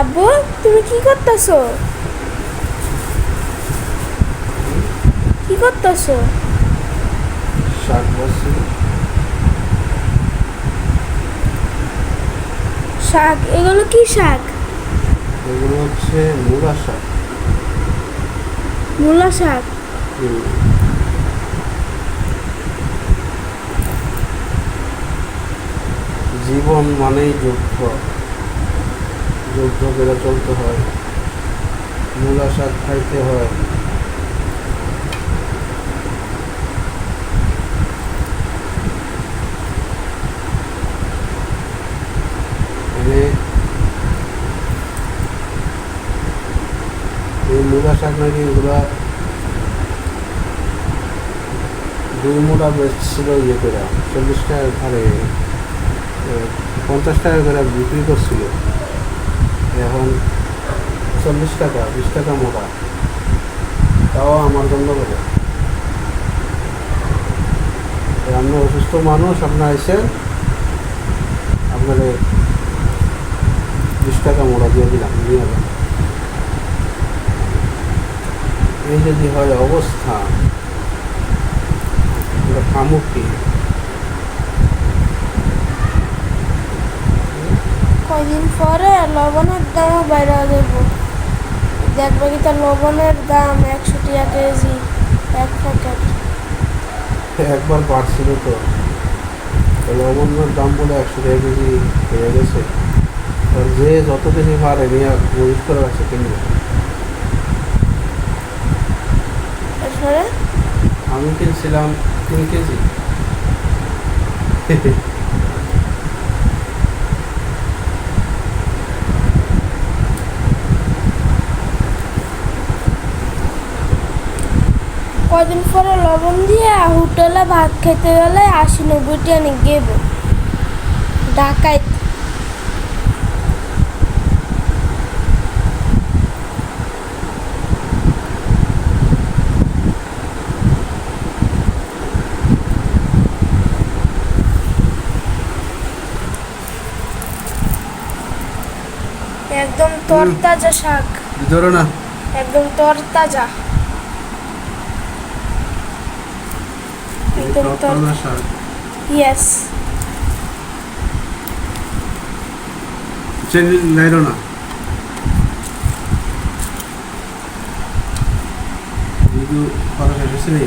আব্বু তুমি কি করতেছো? কি করতেছো? শাক বসছি। শাক? এগুলো কি শাক? এগুলো হচ্ছে মূলা শাক। মূলা শাক। জীবন মানেই যুদ্ধ যুদ্ধ চলতে হয়। মূলা শাক খাইতে হয়। এই বেচছিল ইয়ে করে, চল্লিশ পঞ্চাশ টাকা করে বিক্রি করছিল। এখন চল্লিশ টাকা, বিশ টাকা মোটা। তাও আমার জন্য করে আপনি অসুস্থ মানুষ আপনার এসে আপনার বিশ টাকা মোড়া দিয়ে দিলাম, নিয়ে যাবেন। এই যদি হয় অবস্থা খামু কি? কয়দিন পরে লবণের দামও বাইরে দেব। দেখবে কি তার লবণের দাম একশো টাকা কেজি এক প্যাকেট। একবার বাড়ছিল তো। লবণের দাম বলে একশো টাকা কেজি হয়ে গেছে। আর যে যত বেশি পারে নিয়ে মজুত করে আছে কিনবে। আমি কিনছিলাম তিন কেজি। কয়দিন পরে লবণ দিয়ে হোটেলে ভাত খেতে গেলে আশি নব্বই টাকা নিয়ে গেব। ঢাকায় একদম তরতাজা শাক। ধরো না। একদম তরতাজা। একদম তর তরতাজা শাক ইয়েস চেনি নাইরো না কিন্তু করা শেষ হয়েছে নি?